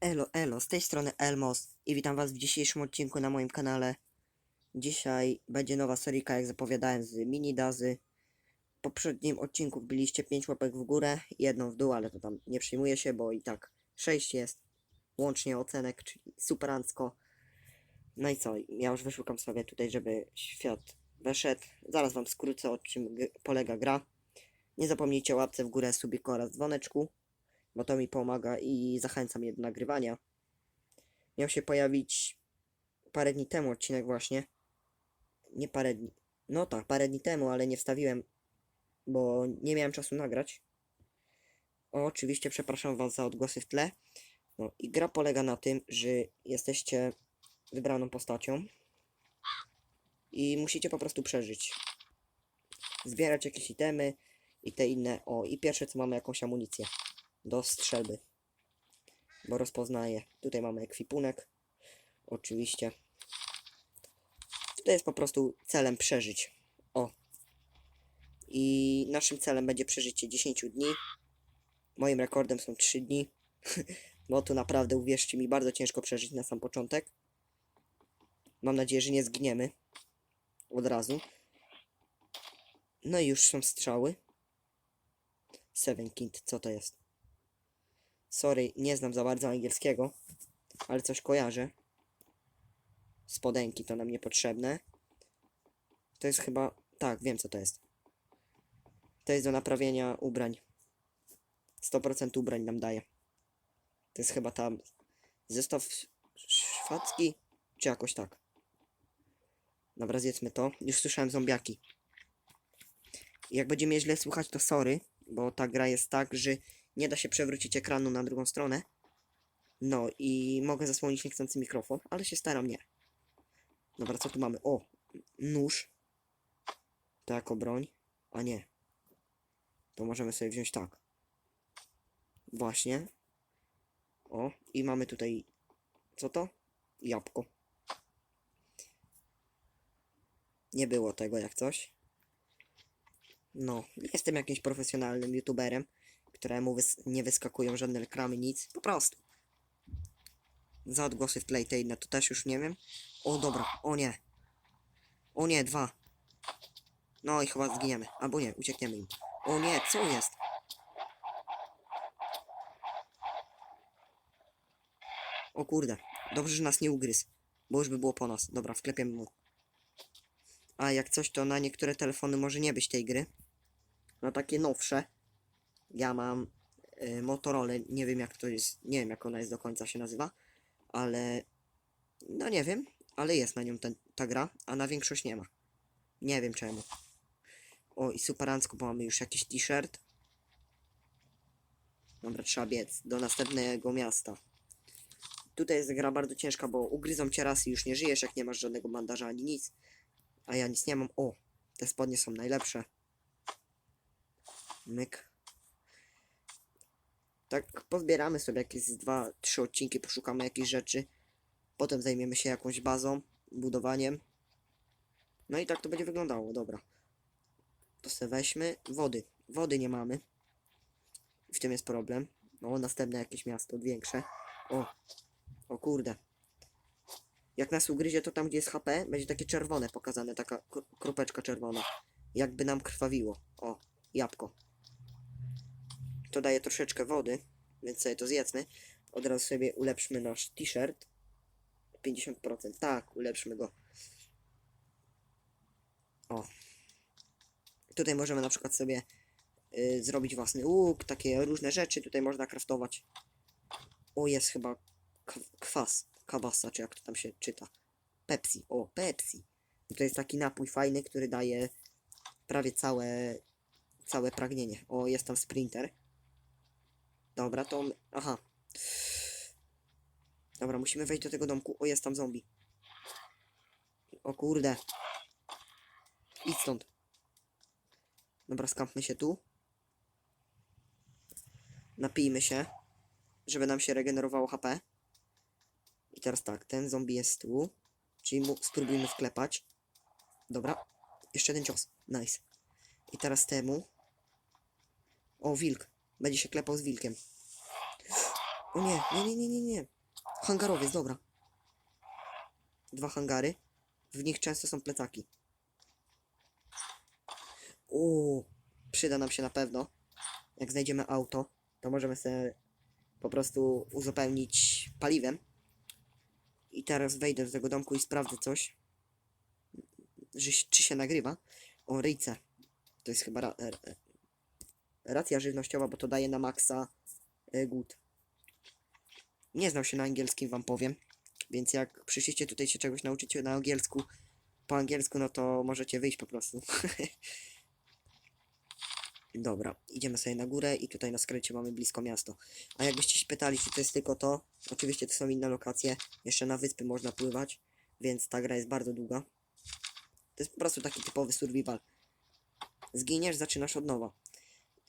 Elo, elo, z tej strony Elmos i witam was w dzisiejszym odcinku na moim kanale. Dzisiaj będzie nowa seryjka, jak zapowiadałem, z mini dazy. W poprzednim odcinku byliście 5 łapek w górę, jedną w dół, ale to tam nie przyjmuje się, bo i tak 6 jest łącznie ocenek, czyli superancko. No i co, ja już wyszukam sobie tutaj, żeby świat weszedł. Zaraz wam skrócę, o czym polega gra. Nie zapomnijcie o łapce w górę, subiku oraz dzwoneczku bo to mi pomaga i zachęca mnie do nagrywania. Miał się pojawić parę dni temu odcinek właśnie. Nie parę dni. No tak, parę dni temu, ale nie wstawiłem, bo nie miałem czasu nagrać. O, oczywiście przepraszam was za odgłosy w tle. No i gra polega na tym, że jesteście wybraną postacią i musicie po prostu przeżyć. Zbierać jakieś itemy i te inne. O, i pierwsze co mamy jakąś amunicję do strzelby. Bo rozpoznaje. Tutaj mamy ekwipunek. Oczywiście. To jest po prostu celem przeżyć. O. I naszym celem będzie przeżycie 10 dni. Moim rekordem są 3 dni. Bo tu naprawdę, uwierzcie mi, bardzo ciężko przeżyć na sam początek. Mam nadzieję, że nie zginiemy. Od razu. No i już są strzały. Seven Kind, co to jest? Sorry, nie znam za bardzo angielskiego, ale coś kojarzę. Spodenki to nam niepotrzebne. To jest chyba... Tak, wiem co to jest. To jest do naprawienia ubrań. 100% ubrań nam daje. To jest chyba tam zestaw szwadzki, czy jakoś tak. Dobra, zjedzmy to. Już słyszałem zombiaki. Jak będzie mnie źle słuchać, to sorry, bo ta gra jest tak, że nie da się przewrócić ekranu na drugą stronę. No i mogę zasłonić niechcący mikrofon, ale się staram nie. Dobra, co tu mamy? O, nóż. To jako broń. A nie. To możemy sobie wziąć tak. Właśnie. O, i mamy tutaj... Co to? Jabłko. Nie było tego jak coś. No, nie jestem jakimś profesjonalnym youtuberem któremu wys nie wyskakują żadne reklamy, nic. Po prostu. Za odgłosy w tle i te inne, to też już nie wiem. O, dobra, o nie. O nie, dwa. No i chyba zginiemy. Albo nie, uciekniemy im. O nie, co jest? O kurde, dobrze, że nas nie ugryzł. Bo już by było po nas. Dobra, wklepiemy mu. A jak coś, to na niektóre telefony może nie być tej gry. Na takie nowsze. Ja mam y, Motorola, nie wiem jak to jest, nie wiem jak ona jest do końca się nazywa, ale no nie wiem, ale jest na nią ten, ta gra, a na większość nie ma. Nie wiem czemu. O i superancko, bo mamy już jakiś t-shirt. Dobra, trzeba biec do następnego miasta. Tutaj jest gra bardzo ciężka, bo ugryzą cię raz i już nie żyjesz, jak nie masz żadnego bandaża ani nic. A ja nic nie mam. O, te spodnie są najlepsze. Myk. Tak pozbieramy sobie jakieś dwa, trzy odcinki, poszukamy jakichś rzeczy. Potem zajmiemy się jakąś bazą, budowaniem. No i tak to będzie wyglądało, dobra. To sobie weźmy. Wody. Wody nie mamy. W tym jest problem. No, następne jakieś miasto, większe. O. O kurde. Jak nas ugryzie, to tam, gdzie jest HP, będzie takie czerwone pokazane, taka kr- kropeczka czerwona. Jakby nam krwawiło. O, jabłko to daje troszeczkę wody, więc sobie to zjedzmy. Od razu sobie ulepszmy nasz t-shirt. 50%, tak, ulepszmy go. O. Tutaj możemy na przykład sobie y, zrobić własny łuk, takie różne rzeczy tutaj można kraftować. O, jest chyba kwas, kawasa, czy jak to tam się czyta. Pepsi, o, Pepsi. To jest taki napój fajny, który daje prawie całe, całe pragnienie. O, jest tam sprinter. Dobra, to... Aha. Dobra, musimy wejść do tego domku. O, jest tam zombie. O kurde. Idź stąd. Dobra, skampmy się tu. Napijmy się, żeby nam się regenerowało HP. I teraz tak, ten zombie jest tu. Czyli mu spróbujmy wklepać. Dobra. Jeszcze jeden cios. Nice. I teraz temu. O, wilk. Będzie się klepał z wilkiem. O nie, nie, nie, nie, nie, nie. Hangarowiec, dobra. Dwa hangary. W nich często są plecaki. O, przyda nam się na pewno. Jak znajdziemy auto, to możemy sobie po prostu uzupełnić paliwem. I teraz wejdę do tego domku i sprawdzę coś. Że, czy się nagrywa. O, ryjce. To jest chyba e, e, racja żywnościowa, bo to daje na maksa e, głód. Nie znam się na angielskim, wam powiem. Więc jak przyszliście tutaj się czegoś nauczyć na angielsku, po angielsku, no to możecie wyjść po prostu. Dobra, idziemy sobie na górę i tutaj na skręcie mamy blisko miasto. A jakbyście się pytali, czy to jest tylko to, oczywiście to są inne lokacje. Jeszcze na wyspy można pływać, więc ta gra jest bardzo długa. To jest po prostu taki typowy survival. Zginiesz, zaczynasz od nowa.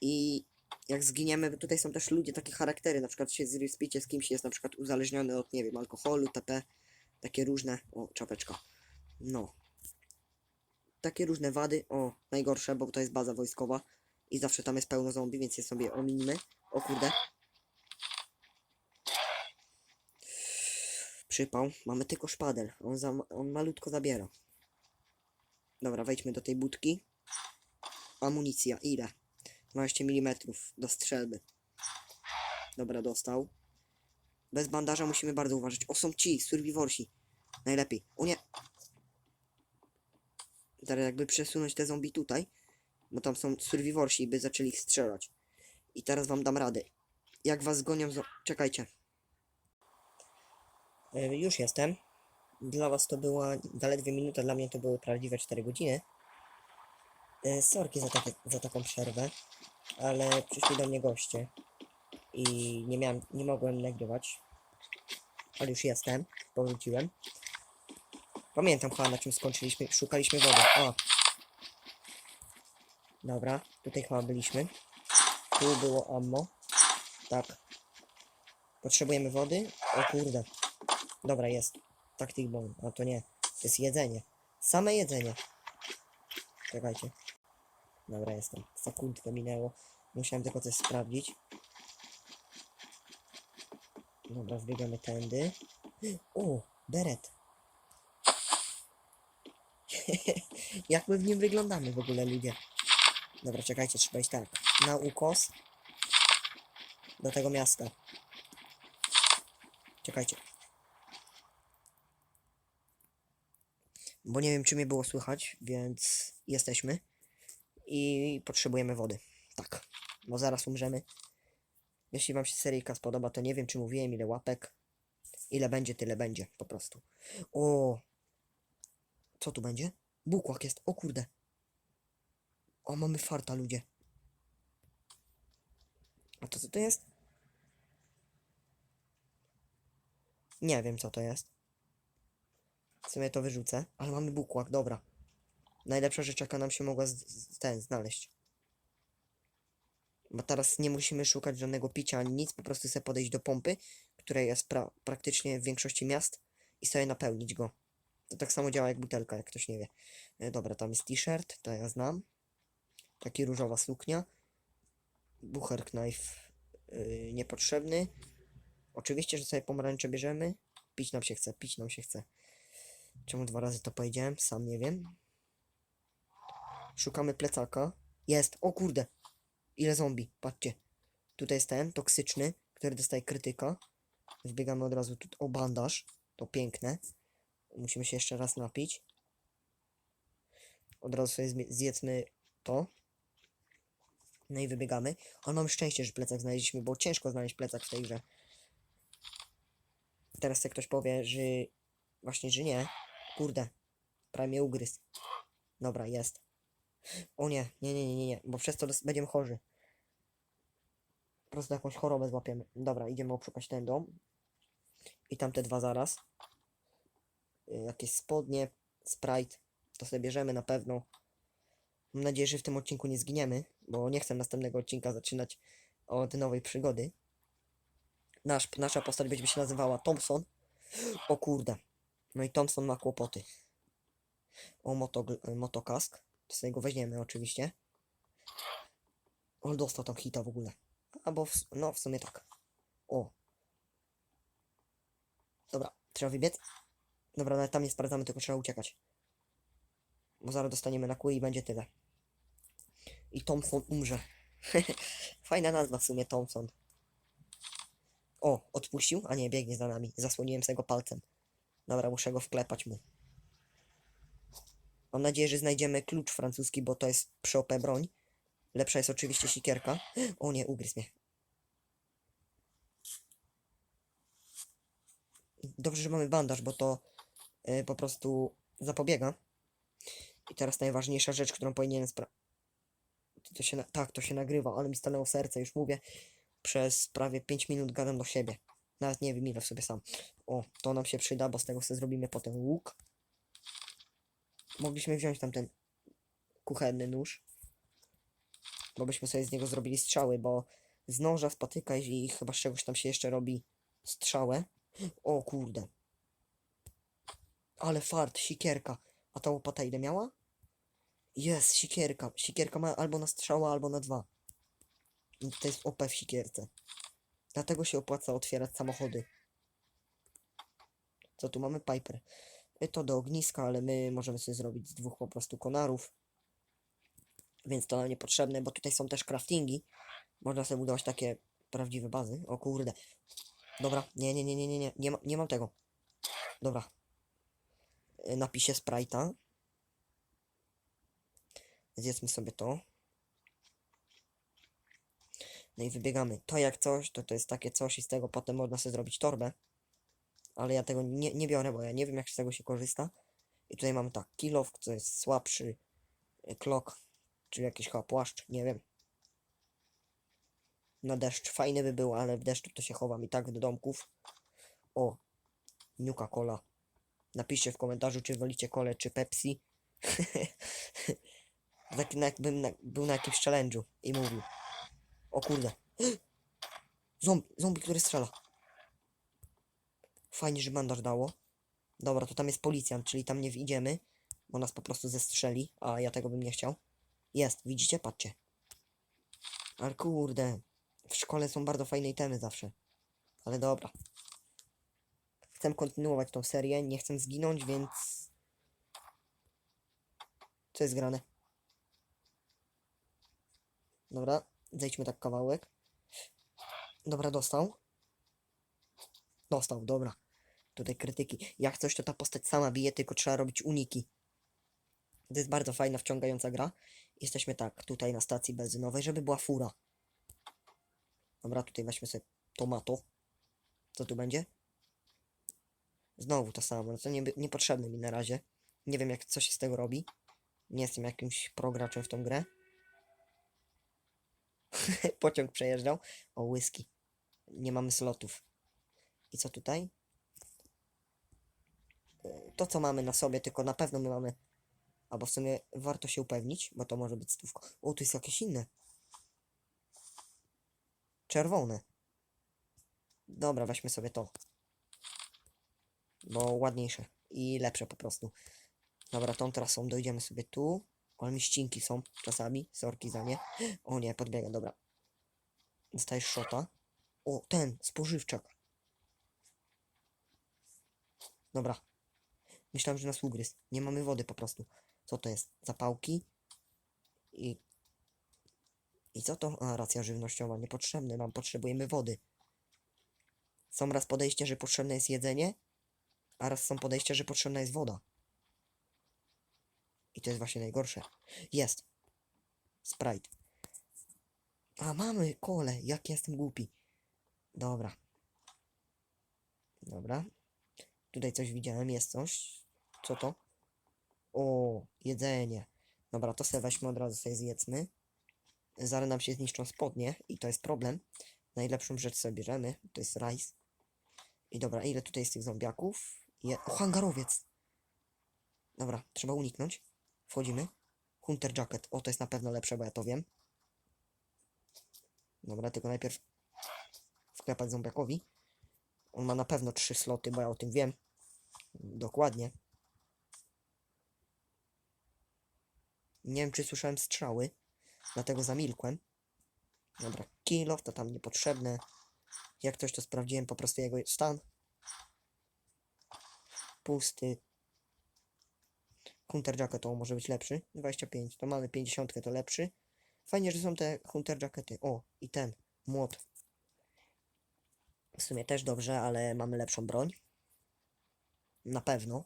I jak zginiemy, tutaj są też ludzie, takie charaktery, na przykład się zrespicie z kimś, jest na przykład uzależniony od, nie wiem, alkoholu, TP, takie różne, o, czapeczka, no. Takie różne wady, o, najgorsze, bo to jest baza wojskowa i zawsze tam jest pełno zombie, więc je sobie ominimy. O kurde. Przypał, mamy tylko szpadel, on, za, on malutko zabiera. Dobra, wejdźmy do tej budki. Amunicja, ile? 12 mm do strzelby. Dobra, dostał. Bez bandaża musimy bardzo uważać. O, są ci, survivorsi. Najlepiej. O nie. Teraz jakby przesunąć te zombie tutaj, bo tam są survivorsi, by zaczęli ich strzelać. I teraz wam dam radę. Jak was zgonią, zo- czekajcie. E, już jestem. Dla was to była zaledwie minuta, dla mnie to były prawdziwe 4 godziny. E, Sorki za, za taką przerwę, ale przyszli do mnie goście i nie miałem, nie mogłem nagrywać, ale już jestem, powróciłem. Pamiętam chyba na czym skończyliśmy, szukaliśmy wody, o. Dobra, tutaj chyba byliśmy. Tu było ammo, tak. Potrzebujemy wody, o kurde. Dobra, jest. Tactic bomb, a to nie, to jest jedzenie. Same jedzenie. Czekajcie. Dobra, jestem. Sekundkę minęło. Musiałem tylko coś sprawdzić. Dobra, wbiegamy tędy. O, beret. Jak my w nim wyglądamy w ogóle, ludzie? Dobra, czekajcie, trzeba iść tak. Na ukos. Do tego miasta. Czekajcie. Bo nie wiem, czy mnie było słychać, więc jesteśmy i potrzebujemy wody. Tak, bo zaraz umrzemy. Jeśli wam się seryjka spodoba, to nie wiem, czy mówiłem, ile łapek. Ile będzie, tyle będzie, po prostu. O! Co tu będzie? Bukłak jest, o kurde. O, mamy farta, ludzie. A to co to jest? Nie wiem, co to jest. W sumie to wyrzucę, ale mamy bukłak, dobra. Najlepsza rzecz, jaka nam się mogła z, z, ten znaleźć. Bo teraz nie musimy szukać żadnego picia ani nic, po prostu sobie podejść do pompy, która jest pra praktycznie w większości miast i sobie napełnić go. To tak samo działa jak butelka, jak ktoś nie wie. E, dobra, tam jest t-shirt, to ja znam. Taki różowa suknia. Bucher knife yy, niepotrzebny. Oczywiście, że sobie pomarańcze bierzemy. Pić nam się chce, pić nam się chce. Czemu dwa razy to powiedziałem? Sam nie wiem. Szukamy plecaka. Jest, o kurde. Ile zombie, patrzcie. Tutaj jest ten, toksyczny, który dostaje krytyka. Wbiegamy od razu tu, o bandaż. To piękne. Musimy się jeszcze raz napić. Od razu sobie zjedzmy to. No i wybiegamy. Ale mam szczęście, że plecak znaleźliśmy, bo ciężko znaleźć plecak w tej grze. Teraz jak ktoś powie, że właśnie, że nie. Kurde, prawie mnie ugryzł. Dobra, jest. O nie, nie, nie, nie, nie, nie, bo przez to będziemy chorzy. Po prostu jakąś chorobę złapiemy. Dobra, idziemy obszukać ten dom. I tamte dwa zaraz. Y, Jakieś spodnie, Sprite. To sobie bierzemy na pewno. Mam nadzieję, że w tym odcinku nie zginiemy, bo nie chcę następnego odcinka zaczynać od nowej przygody. Nasz, nasza postać będzie się nazywała Thompson. O kurde. No i Thompson ma kłopoty. O moto, motokask. Sobie go weźmiemy oczywiście. On dostał tam hita w ogóle. Albo w, no w sumie tak. O. Trzeba wybiec. Dobra, nawet tam nie sprawdzamy, tylko trzeba uciekać. Bo zaraz dostaniemy na kły i będzie tyle. I Thompson umrze. Fajna nazwa w sumie, Thompson. O, odpuścił? A nie, biegnie za nami. Zasłoniłem sobie go palcem. Dobra, muszę go wklepać mu. Mam nadzieję, że znajdziemy klucz francuski, bo to jest przy OP broń. Lepsza jest oczywiście sikierka. O nie, ugryzł mnie. Dobrze, że mamy bandaż, bo to y, po prostu zapobiega. I teraz najważniejsza rzecz, którą powinienem spra... To, się. Tak, to się nagrywa, ale mi stanęło serce, już mówię. Przez prawie 5 minut gadam do siebie. Nawet nie wiem ile w sobie sam. O, to nam się przyda, bo z tego sobie zrobimy potem łuk. Mogliśmy wziąć tam ten kuchenny nóż. Bo byśmy sobie z niego zrobili strzały, bo z noża spatyka i chyba z czegoś tam się jeszcze robi strzałę. O kurde. Ale fart, sikierka. A ta łopata ile miała? Jest, sikierka. Sikierka ma albo na strzała, albo na dwa. I to jest OP w sikierce. Dlatego się opłaca otwierać samochody. Co tu mamy? Piper. To do ogniska, ale my możemy sobie zrobić z dwóch po prostu konarów. Więc to nam niepotrzebne, bo tutaj są też craftingi. Można sobie budować takie prawdziwe bazy. O kurde. Dobra, nie, nie, nie, nie, nie, nie, nie, ma, nie mam tego. Dobra. Y, Napiszę Sprite'a. Zjedzmy sobie to. No i wybiegamy. To jak coś, to to jest takie coś i z tego potem można sobie zrobić torbę. Ale ja tego nie, nie biorę, bo ja nie wiem jak z tego się korzysta. I tutaj mamy tak, kilow, co jest słabszy. Klok, czy jakiś chyba płaszcz, nie wiem. Na deszcz fajny by był, ale w deszczu to się chowam i tak do domków. O, Nuka Cola. Napiszcie w komentarzu, czy wolicie kolę, czy Pepsi. tak jakbym na, był na jakimś challenge'u i mówił. O kurde. Zombie, zombie, który strzela. Fajnie, że bandaż dało. Dobra, to tam jest policjant, czyli tam nie idziemy, bo nas po prostu zestrzeli, a ja tego bym nie chciał. Jest, widzicie? Patrzcie. Ale kurde. W szkole są bardzo fajne itemy zawsze. Ale dobra. Chcę kontynuować tą serię, nie chcę zginąć, więc... Co jest grane? Dobra, zejdźmy tak kawałek. Dobra, dostał. Dostał, dobra. Tutaj krytyki. Jak coś, to ta postać sama bije, tylko trzeba robić uniki. To jest bardzo fajna, wciągająca gra. Jesteśmy tak, tutaj na stacji benzynowej, żeby była fura. Dobra, tutaj weźmy sobie tomato. Co tu będzie? Znowu to samo, no to nie, niepotrzebne mi na razie. Nie wiem jak co się z tego robi. Nie jestem jakimś prograczem w tą grę. Pociąg przejeżdżał. O, whisky. Nie mamy slotów. I co tutaj? To co mamy na sobie, tylko na pewno my mamy... Albo w sumie warto się upewnić, bo to może być stówka. O, tu jest jakieś inne. Czerwone. Dobra, weźmy sobie to. Bo ładniejsze i lepsze po prostu. Dobra, tą trasą dojdziemy sobie tu. Ale mi ścinki są czasami. Sorki za nie. O nie, podbiega, dobra. Dostajesz szota. O, ten, spożywczak. Dobra. Myślałem, że nas ugryzł. Nie mamy wody po prostu. Co to jest? Zapałki. I... I co to? A, racja żywnościowa. Niepotrzebne nam. Potrzebujemy wody. Są raz podejście, że potrzebne jest jedzenie, a raz są podejścia, że potrzebna jest woda. I to jest właśnie najgorsze. Jest. Sprite. A mamy kole. Jak jestem głupi. Dobra. Dobra. Tutaj coś widziałem. Jest coś. Co to? O, jedzenie. Dobra, to sobie weźmy od razu sobie zjedzmy. Zaraz nam się zniszczą spodnie i to jest problem. Najlepszą rzecz sobie bierzemy. To jest rice. I dobra, ile tutaj jest tych zombiaków? Je... O, hangarowiec! Dobra, trzeba uniknąć. Wchodzimy. Hunter Jacket. O, to jest na pewno lepsze, bo ja to wiem. Dobra, tylko najpierw wklepać zombiakowi. On ma na pewno trzy sloty, bo ja o tym wiem. Dokładnie. Nie wiem, czy słyszałem strzały, dlatego zamilkłem. Dobra, kill to tam niepotrzebne. Jak coś to sprawdziłem po prostu jego stan. pusty. Hunter Jacket to może być lepszy. 25. To mamy 50 to lepszy. Fajnie, że są te Hunter Jackety. O, i ten. Młot. W sumie też dobrze, ale mamy lepszą broń. Na pewno.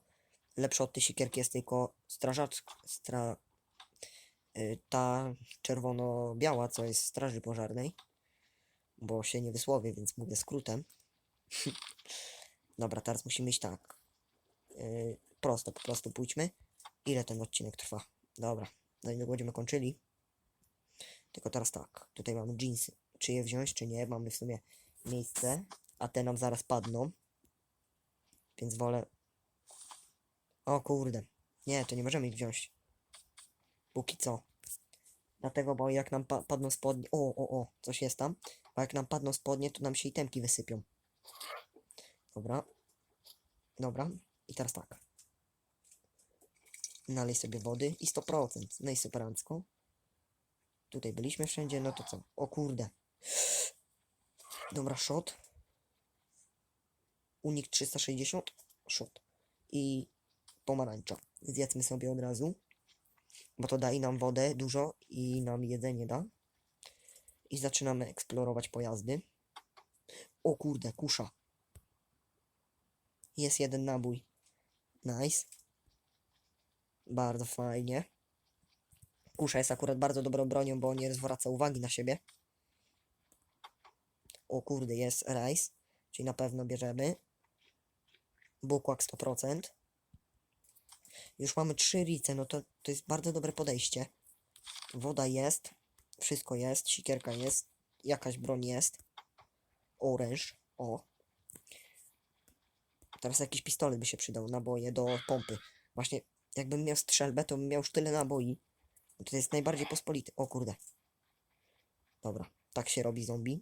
Lepsza od tej siekierki jest tylko strażacka. Stra... y, Ta czerwono-biała, co jest straży pożarnej. Bo się nie wysłowię, więc mówię skrótem. Dobra, teraz musimy iść tak. Yy, prosto, po prostu pójdźmy. Ile ten odcinek trwa? Dobra, no i będziemy kończyli. Tylko teraz tak, tutaj mamy jeansy. Czy je wziąć, czy nie? Mamy w sumie miejsce, a te nam zaraz padną. Więc wolę... O kurde. Nie, to nie możemy ich wziąć. Póki co. Dlatego, bo jak nam pa padną spodnie... O, o, o, coś jest tam. Bo jak nam padną spodnie, to nam się itemki wysypią. Dobra. Dobra. I teraz tak. Nalej sobie wody i 100%. No i superancko. Tutaj byliśmy wszędzie, no to co? O kurde. Dobra, shot. Unik 360. Shot. I pomarańcza. Zjedzmy sobie od razu. Bo to da i nam wodę dużo i nam jedzenie da. I zaczynamy eksplorować pojazdy. O kurde, kusza. Jest jeden nabój. Nice. Bardzo fajnie. Kusza jest akurat bardzo dobrą bronią, bo nie zwraca uwagi na siebie. O kurde, jest rice. Czyli na pewno bierzemy. Bukłak 100%. Już mamy trzy rice, no to, to jest bardzo dobre podejście. Woda jest. Wszystko jest. Sikierka jest. Jakaś broń jest. Oręż. O. Teraz jakiś pistolet by się przydał, naboje do pompy. Właśnie, jakbym miał strzelbę, to bym miał już tyle naboi. No To jest najbardziej pospolity. O kurde. Dobra, tak się robi zombie.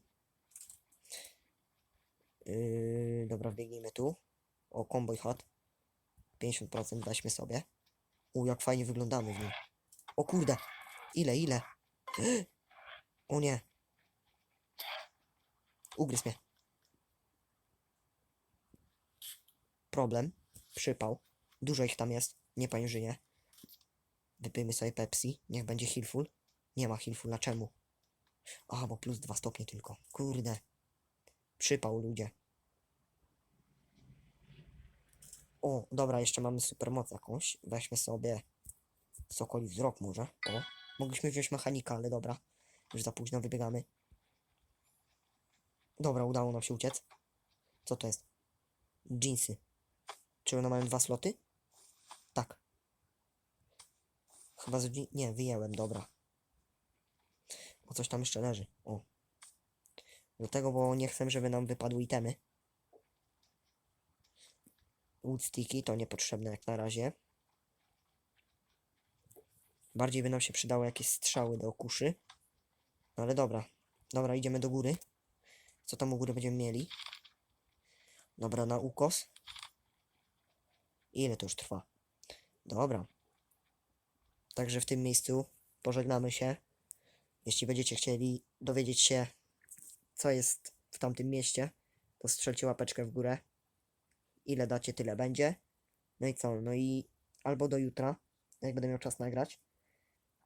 Yy, dobra, biegnijmy tu. O, comboy hot. 50% weźmy sobie. U, jak fajnie wyglądamy w nim. O kurde. Ile, ile? O nie. Ugryzł mnie. Problem. Przypał. Dużo ich tam jest. Nie pani żyje. Wypijmy sobie Pepsi. Niech będzie Healful. Nie ma Healfula. Czemu? A, bo plus dwa stopnie tylko. Kurde. Przypał ludzie. O, dobra, jeszcze mamy supermoc jakąś. Weźmy sobie Sokoli wzrok może. O, mogliśmy wziąć mechanika, ale dobra. Już za późno wybiegamy. Dobra, udało nam się uciec. Co to jest? Jeansy. Czy one mają dwa sloty? Tak. Chyba z... Nie, wyjęłem, dobra. Bo coś tam jeszcze leży. O. Dlatego, bo nie chcę, żeby nam wypadły itemy. Woodsticky to niepotrzebne jak na razie. Bardziej by nam się przydały jakieś strzały do kuszy. No ale dobra. Dobra, idziemy do góry. Co tam u góry będziemy mieli? Dobra, na ukos. Ile to już trwa? Dobra. Także w tym miejscu pożegnamy się. Jeśli będziecie chcieli dowiedzieć się, co jest w tamtym mieście, to strzelcie łapeczkę w górę. Ile dacie, tyle będzie. No i co? No i albo do jutra, jak będę miał czas nagrać,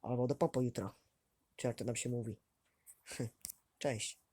albo do popo jutra. Czy jak to nam się mówi. Cześć.